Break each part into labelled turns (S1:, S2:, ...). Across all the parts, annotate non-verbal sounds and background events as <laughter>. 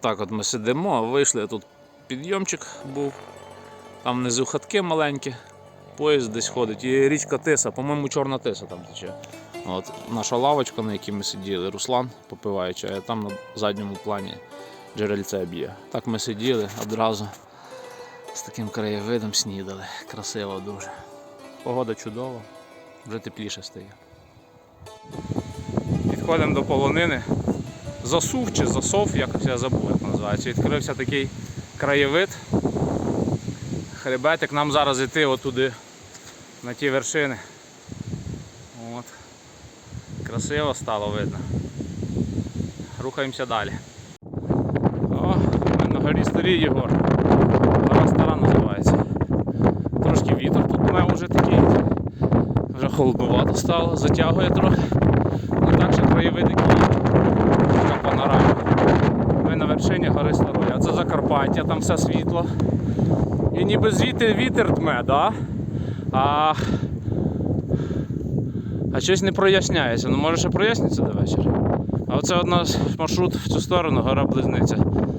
S1: Так от ми сидимо, вийшли, тут підйомчик був, там внизу хатки маленькі, поїзд десь ходить, і річка Тиса, по-моєму, чорна тиса там тече. От наша лавочка, на якій ми сиділи, Руслан попиває чай, а там на задньому плані джерельце б'є. Так ми сиділи одразу з таким краєвидом снідали. Красиво дуже. Погода чудова, вже тепліше стає. Підходимо до полонини. Засув чи засов, якось я забув, як називається. Відкрився такий краєвид. Хребетик нам зараз йти отуди на ті вершини. От. Красиво стало видно. Рухаємося далі. О, ми на горі старій Єгор. Гора стара називається. Трошки вітер тут дме вже такий. Вже холоднувато стало, затягує трохи. Ну так що краєвид який така панорама. Ми на вершині гори а це Закарпаття, там все світло. І ніби звідти вітер дме, да? а, а щось не проясняється. Ну може ще проясниться до вечора. А оце одна маршрут в цю сторону, гора Близниця.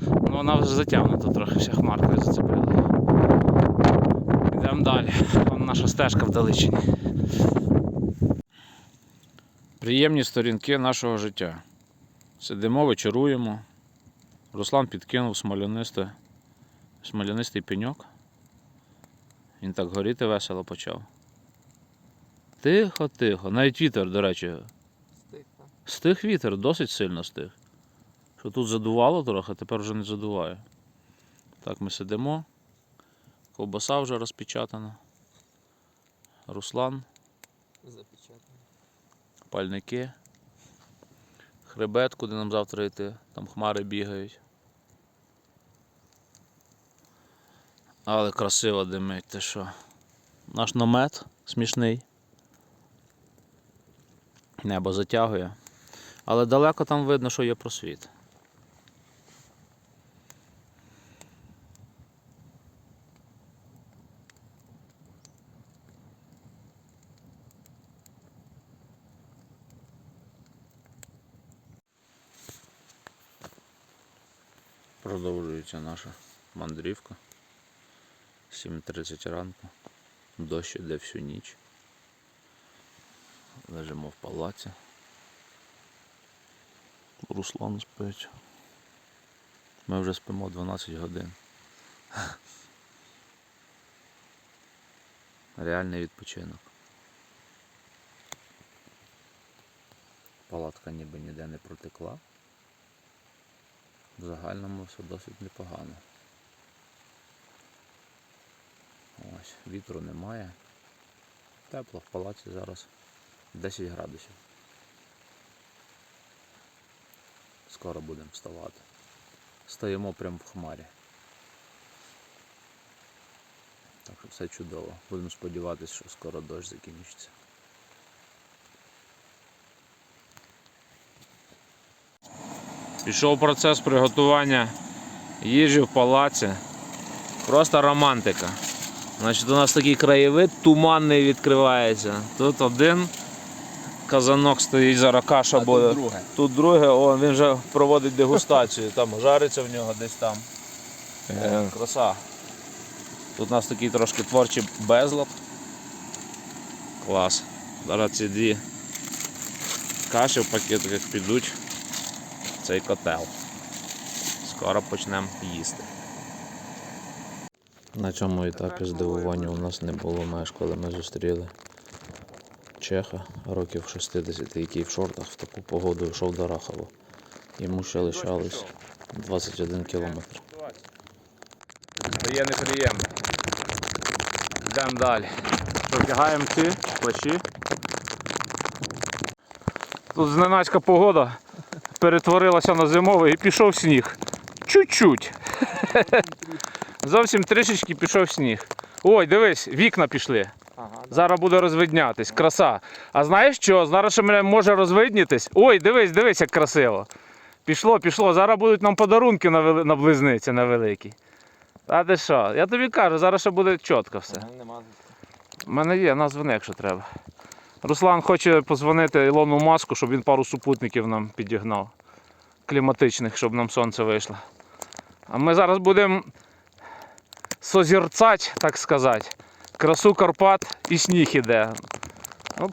S1: Ну вона вже затягнута трохи, вся хмаркою зацепила. Йдемо далі. Вон наша стежка в Далечині. Приємні сторінки нашого життя. Сидимо, вечоруємо. Руслан підкинув смолянисте, смолянистий пеньок. Він так горіти весело почав. Тихо, тихо. Навіть вітер, до речі, стих вітер, досить сильно стих. Що тут задувало трохи, тепер вже не задуває. Так ми сидимо. Ковбаса вже розпечатана. Руслан,
S2: Запечатано.
S1: пальники. Хребет, куди нам завтра йти. Там хмари бігають. Але красиво димить, ти що. Наш намет смішний. Небо затягує. Але далеко там видно, що є просвіт. Продовжується наша мандрівка. 7.30 ранку. Дощ іде всю ніч. Лежимо в палаці. Руслан спить. Ми вже спимо 12 годин. Реальний відпочинок. Палатка ніби ніде не протекла. В загальному все досить непогано. Ось, вітру немає. Тепло в палаці зараз 10 градусів. Скоро будемо вставати. Стоїмо прямо в хмарі. Так що все чудово. Будемо сподіватися, що скоро дощ закінчиться. Пішов процес приготування їжі в палаці. Просто романтика. Значить, у нас такий краєвид туманний відкривається. Тут один казанок стоїть, зараз каша буде.
S2: друге.
S1: Тут друге, о, він вже проводить дегустацію, там жариться в нього десь там. Е, Краса. Тут у нас такий трошки творчий безлад. Клас. Зараз ці дві каші в пакетиках підуть в цей котел. Скоро почнемо їсти. На цьому етапі здивування у нас не було меж, коли ми зустріли Чеха років 60, який в шортах в таку погоду йшов до Рахова. Йому ще лишалось 21 кілометр. Стає неприємно. Йдемо далі. Протягаємо ці плащі. Тут зненацька погода перетворилася на зимовий і пішов сніг. Чуть-чуть. Зовсім трішечки пішов сніг. Ой, дивись, вікна пішли.
S2: Ага,
S1: Зараз буде розвиднятись. Краса. А знаєш що? Зараз ще мене може розвиднітись. Ой, дивись, дивись, як красиво. Пішло, пішло. Зараз будуть нам подарунки на, вели... на близниці на великій. А ти що? Я тобі кажу, зараз ще буде чітко все.
S2: Нема.
S1: У мене є, названи, якщо треба. Руслан хоче позвонити Ілону Маску, щоб він пару супутників нам підігнав. кліматичних, щоб нам сонце вийшло. А ми зараз будемо созерцати, так сказати, красу Карпат і сніг іде. Ну,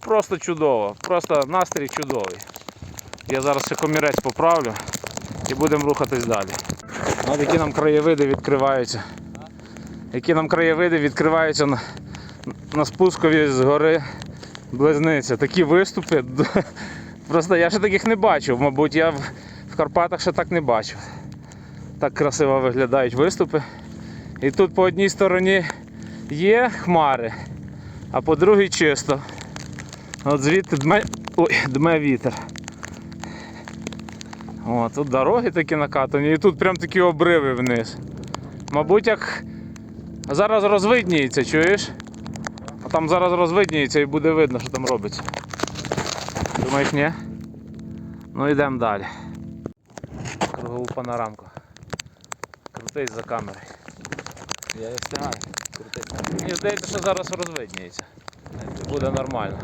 S1: просто чудово, просто настрій чудовий. Я зараз ще комірець поправлю і будемо рухатись далі. От які нам краєвиди відкриваються. Які нам краєвиди відкриваються на, на спускові з гори Близниця. Такі виступи. <laughs> Просто я ще таких не бачив. Мабуть, я в Карпатах ще так не бачив. Так красиво виглядають виступи. І тут по одній стороні є хмари, а по другій чисто. От звідти дме, ой, дме вітер. О, тут дороги такі накатані, і тут прям такі обриви вниз. Мабуть, як зараз розвидніється, чуєш? А там зараз розвидніється і буде видно, що там робиться. Думаєш, ні? Ну йдемо далі. Кругову панорамку. Крутись за камерою.
S2: Я встигаю. Крутись.
S1: Мені здається, що зараз розвидніється. Буде нормально.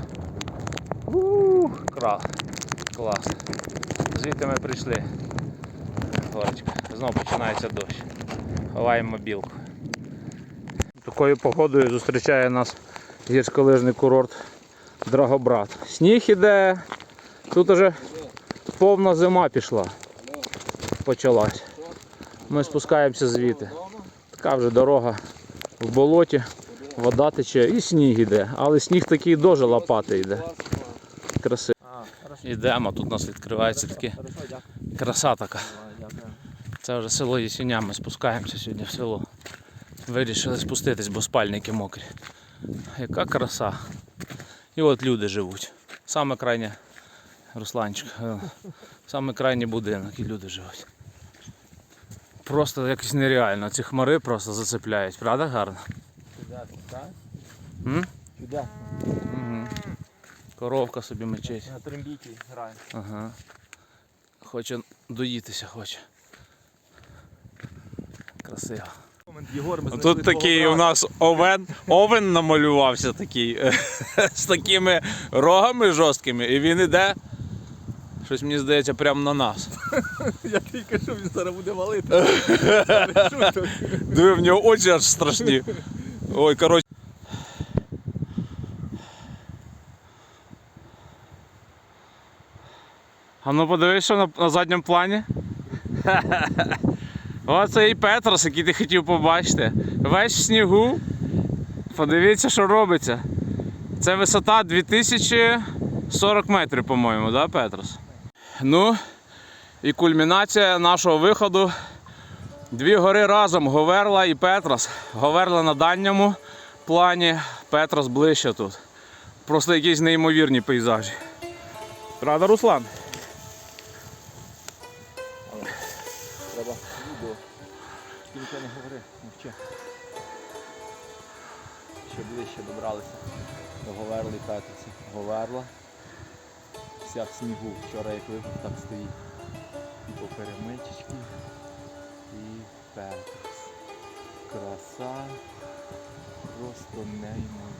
S1: Крал. Клас. Звідти ми прийшли. Горочка. Знову починається дощ. Ховаємо мобілку. Такою погодою зустрічає нас гірськолижний курорт Драгобрат. Сніг іде. Тут уже повна зима пішла. Почалась. Ми спускаємося звідти. Така вже дорога в болоті, вода тече і сніг іде. Але сніг такий дуже лопати йде. Красиво. Йдемо, тут у нас відкривається таке краса така. Це вже село Єсеня, ми спускаємося сьогодні в село. Вирішили спуститись, бо спальники мокрі. Яка краса. І от люди живуть. Саме крайнє, Русланчик, е, саме крайній будинок і люди живуть. Просто якось нереально. Ці хмари просто зацепляють, правда гарно?
S2: Чудесно, так?
S1: М?
S2: Чудесно.
S1: Угу. Коровка собі мечить.
S2: На трембіті грає.
S1: Ага. Хоче доїтися, хоче. Красиво.
S2: Єгор, ми
S1: Тут такий у нас овен, овен намалювався такий <laughs> з такими рогами жорсткими, і він іде. Щось мені здається, прямо на нас. <laughs>
S2: Я тільки що він зараз буде валити.
S1: Диви, в нього очі аж страшні. Ой, коротше. А ну подивись, що на, на задньому плані. <laughs> Оце і Петрос, який ти хотів побачити. Весь в снігу. Подивіться, що робиться. Це висота 2040 метрів, по-моєму, да, Петрос? Ну, і кульмінація нашого виходу. Дві гори разом Говерла і Петрос. Говерла на дальньому плані, Петрос ближче тут. Просто якісь неймовірні пейзажі. Правда, Руслан?
S2: Треба відео. Ти не говори, мовчи. Ще ближче добралися до Говерли Петрівці. Говерла. Вся в снігу. Вчора як випав, так стоїть. І по перемичечки. І петрус. Краса. Просто неймовірна.